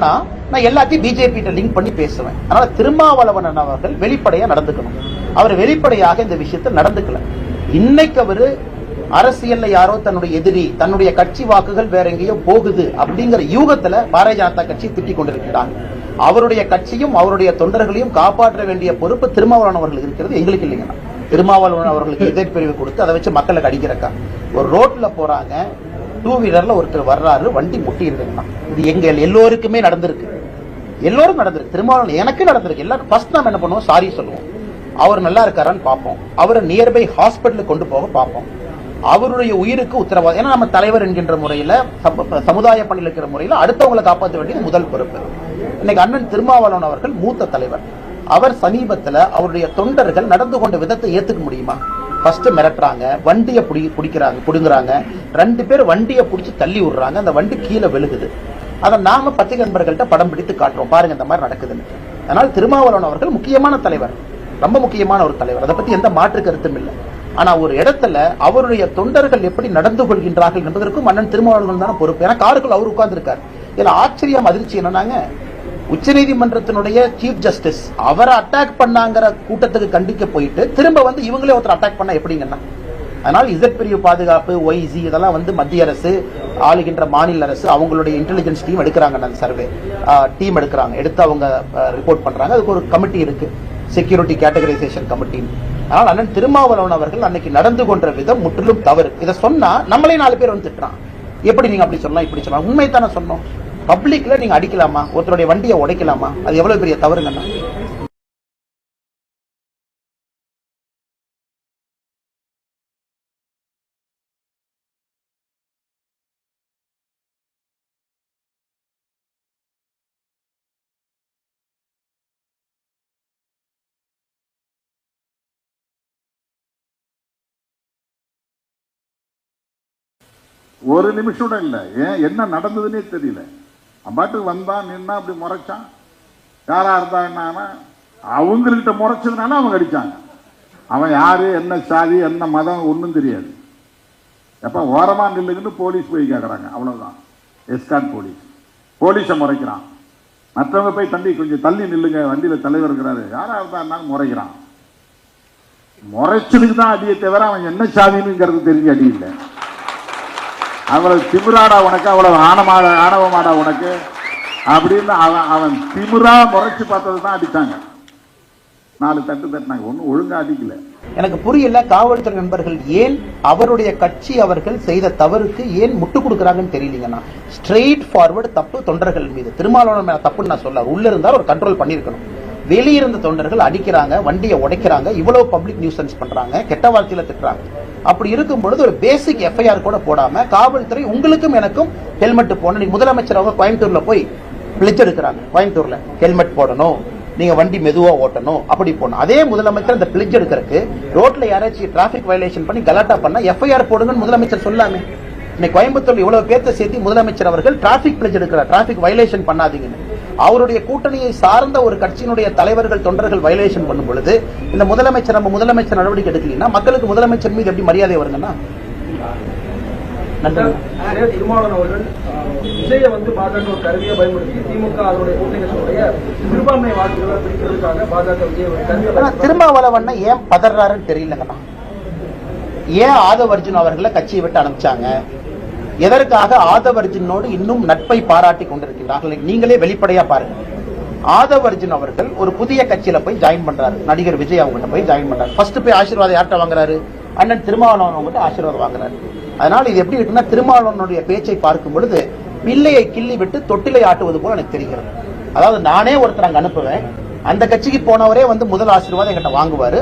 நான் எல்லாத்தையும் BJP link பண்ணி பேசுவேன். அதனால திருமாவளவன் அவர்கள் வெளிப்படையா நடந்துக்கணும். அவர் வெளிப்படையாக இந்த விஷயத்தில் நடந்துக்கல. இன்னைக்கு அவர் அரசியல்ல யாரோ தன்னுடைய எதிரி தன்னுடைய கட்சி வாக்குகள் வேற எங்கேயோ போகுது அப்படிங்கிற யூகத்துல பாரதிய ஜனதா கட்சி திட்டிக் கொண்டிருக்கிறாங்க. அவருடைய கட்சியும் அவருடைய தொண்டர்களையும் காப்பாற்ற வேண்டிய பொறுப்பு திருமாவளவன் அவர்கள் இருக்கிறது எங்களுக்கு இல்லைங்கண்ணா. திருமாவளவன் அவர்களுக்கு இதை பிரிவு கொடுத்து அதை வச்சு மக்களுக்கு அடிக்கிறக்கா ஒரு ரோட்ல போறாங்க டூ வீலர்ல ஒருத்தர் வர்றாரு வண்டி முட்டிடுதுங்கண்ணா. இது எங்க எல்லோருக்குமே நடந்திருக்கு. எல்லோரும் நடந்திருக்கு. திருமாவளவன் எனக்கு நடந்திருக்கு. எல்லாரும் ஃபர்ஸ்ட் நாம் என்ன பண்ணுவோம்? சாரி சொல்லுவோம். அவர் நல்லா இருக்காரான்னு பார்ப்போம். அவரை நியர்பை ஹாஸ்பிட்டலுக்கு கொண்டு போக பார்ப்போம். அவருடைய உயிருக்கு உத்தரவாதம். ஏன்னா நம்ம தலைவர் என்கின்ற முறையில சம- சமுதாய பணியில் இருக்கிற முறையில அடுத்தவங்களை காப்பாற்ற வேண்டியது முதல் பொறுப்பு. இன்னைக்கு அண்ணன் திருமாவளவன் அவர்கள் மூத்த தலைவர். அவர் சமீபத்தில் அவருடைய தொண்டர்கள் நடந்து கொண்ட விதத்தை ஏற்றுக்க முடியுமா? ஃபர்ஸ்ட் மிரட்டுறாங்க வண்டியை பிடி பிடிக்கிறாங்க பிடுங்குறாங்க. ரெண்டு பேர் வண்டியை பிடிச்சி தள்ளி விடுறாங்க. அந்த வண்டி கீழே விழுகுது. அதை நாம பத்திரிகை நண்பர்கள்ட்ட படம் பிடித்து காட்டுறோம். பாருங்க இந்த மாதிரி நடக்குதுன்னு. அதனால் திருமாவளவன் அவர்கள் முக்கியமான தலைவர். ரொம்ப முக்கியமான ஒரு தலைவர். அதை பத்தி எந்த மாற்று கருத்தும் இல்லை. ஆனா ஒரு இடத்துல அவருடைய தொண்டர்கள் எப்படி நடந்து கொள்கின்றார்கள் என்பதற்கும் அண்ணன் திருமாவளவன் தான் பொறுப்பு. ஏன்னா காருக்குள் அவர் உட்கார்ந்திருக்கார். இதுல ஆச்சரியம் அதிர்ச்சி என்னன்னாங்க? உச்சநீதிமன்றத்தினுடைய சீஃப் ஜஸ்டிஸ் அவரை அட்டாக் பண்ணாங்கிற கூட்டத்துக்கு கண்டிக்க போயிட்டு திரும்ப வந்து இவங்களே ஒருத்தர் அட்டாக் பண்ணா எப்படிங்கண்ணா அதனால் இசட் பிரிவு பாதுகாப்பு ஒய்சி இதெல்லாம் வந்து மத்திய அரசு ஆளுகின்ற மாநில அரசு அவங்களுடைய இன்டெலிஜென்ஸ் டீம் எடுக்கிறாங்க அந்த சர்வே டீம் எடுக்கிறாங்க. எடுத்து அவங்க ரிப்போர்ட் பண்றாங்க. அதுக்கு ஒரு கமிட்டி இருக்கு. செக்யூரிட்டி கேட்டகரைசேஷன் கமிட்டி ஆனால் அண்ணன் திருமாவளவன் அவர்கள் அன்னைக்கு நடந்து கொண்ட விதம் முற்றிலும் தவறு. இதை சொன்னா நம்மளே நாலு பேர் வந்து திட்டுறான். எப்படி நீங்க அப்படி சொல்லலாம் இப்படி சொல்லலாம். உண்மை தானே சொன்னோம். பப்ளிக்ல நீங்க அடிக்கலாமா? ஒருத்தருடைய வண்டியை உடைக்கலாமா? அது எவ்வளவு பெரிய தவறுங்கண்ணா? ஒரு நிமிஷம் இல்லை. ஏன்? என்ன நடந்ததுன்னே தெரியல. அம்பாட்டுக்கு வந்தான் நின்னா அப்படி முறைச்சான். யாரா இருந்தா அவங்கள்ட்ட முறைச்சதுனால அவங்க அடித்தாங்க அவன் யாரு என்ன சாதி என்ன மதம் ஒன்றும் தெரியாது. எப்போ ஓரமாக நில்லுங்கன்னு போலீஸ் போய் கேட்குறாங்க அவ்வளோதான் எஸ்கான் போலீஸ். போலீஸை முறைக்கிறான். மற்றவங்க போய் தம்பி கொஞ்சம் தள்ளி நில்லுங்க. வண்டியில் தலைவர் இருக்கிறாரு. யாராக இருந்தாலும் முறைக்கிறான். முறைச்சதுக்கு தான் அடியை தவிர அவன் என்ன சாதினுங்கிறது தெரிஞ்சு அடி இல்லை. அவ்வளவு திமிராடா உனக்கு அவ்வளவு ஆணமாடா ஆணவமாடா உனக்கு அப்படின்னு அவன் அவன் திமிரா முறைச்சு பார்த்தது தான் அடித்தாங்க நாலு தட்டு தட்டினாங்க. ஒன்றும் ஒழுங்கா அடிக்கல. எனக்கு புரியல காவல்துறை நண்பர்கள் ஏன் அவருடைய கட்சி அவர்கள் செய்த தவறுக்கு ஏன் முட்டு கொடுக்குறாங்கன்னு தெரியலீங்கண்ணா ஸ்ட்ரெயிட் ஃபார்வர்டு தப்பு தொண்டர்கள் மீது. திருமாவளவன் மேல தப்புன்னு நான் சொல்ல உள்ள இருந்தால் ஒரு கண்ட்ரோல் பண்ணியிருக்கணும். வெளியிருந்த தொண்டர்கள் அடிக்கிறாங்க வண்டியை உடைக்கிறாங்க இவ்வளவு பப்ளிக் நியூசன்ஸ் பண்றாங்க கெட்ட வார்த்தையில திட்டுறாங்க. அப்படி இருக்கும் பொழுது ஒரு பேசிக் எஃப்ஐஆர் கூட போடாம காவல்துறை உங்களுக்கும் எனக்கும் ஹெல்மெட் போடணும். முதலமைச்சர் அவங்க கோயம்புத்தூர்ல போய் பிளிச் எடுக்கிறாங்க. கோயம்புத்தூர்ல ஹெல்மெட் போடணும். நீங்க வண்டி மெதுவா ஓட்டணும். அப்படி போகணும் அதே முதலமைச்சர் அந்த பிளிட்ஜ் எடுக்கிறதுக்கு ரோட்ல யாராச்சும் டிராபிக் வயலேஷன் பண்ணி கலாட்டா பண்ணா எஃப்ஐஆர் போடுங்கன்னு முதலமைச்சர் சொல்லாமே. இன்னைக்கு கோயம்புத்தூர்ல இவ்வளவு பேர்த்த சேர்த்து முதலமைச்சர் அவர்கள் டிராபிக் பிளிட்ஜ் எடுக்கிறார். டிராபிக் வயலேஷன் பண்ணாதீங்கன்னு. அவருடைய கூட்டணியை சார்ந்த ஒரு கட்சியினுடைய தலைவர்கள் தொண்டர்கள் வயலேஷன் பண்ணும் பொழுது இந்த முதலமைச்சர் நம்ம முதலமைச்சர் நடவடிக்கை எடுக்கலைன்னா மக்களுக்கு முதலமைச்சர் மீது எப்படி மரியாதை வருங்கன்னா? திருமாவளவன் அவர்கள் விஜயை வந்து பாஜக ஒரு கருவியை பயன்படுத்தி திமுக அதனுடைய கூட்டணி கட்சிகளுடைய சிறுபான்மை வாக்குகளை பிடிக்கிறதுக்காக பாஜக விஜய் ஒரு கருவியை ஆனா பயன்படுத்தி திருமாவளவன் ஏன் பதறாருன்னு தெரியலங்கண்ணா. ஏன் ஆதவர்ஜுன் அவர்களை கட்சியை விட்டு அனுப்பிச்சாங்க? எதற்காக ஆதவர்ஜினோடு இன்னும் நட்பை பாராட்டி கொண்டிருக்கிறார்கள்? நீங்களே வெளிப்படையா பாருங்க. ஆதவர்ஜுன் அவர்கள் ஒரு புதிய கட்சியில போய் ஜாயின் பண்றாரு. நடிகர் விஜய் அவங்ககிட்ட போய் ஜாயின் பண்றாரு. ஃபர்ஸ்ட் போய் ஆசீர்வாதம் யார்கிட்ட வாங்குறாரு? அண்ணன் திருமாவளவன் அவங்ககிட்ட ஆசீர்வாதம் வாங்குறாரு. அதனால இது எப்படி இருக்குன்னா திருமாவளவனுடைய பேச்சை பார்க்கும் பொழுது பிள்ளையை கிள்ளி விட்டு தொட்டிலை ஆட்டுவது போல எனக்கு தெரிகிறது. அதாவது நானே ஒருத்தர் அங்க அனுப்புவேன். அந்த கட்சிக்கு போனவரே வந்து முதல் ஆசீர்வாதம் என்கிட்ட வாங்குவாரு.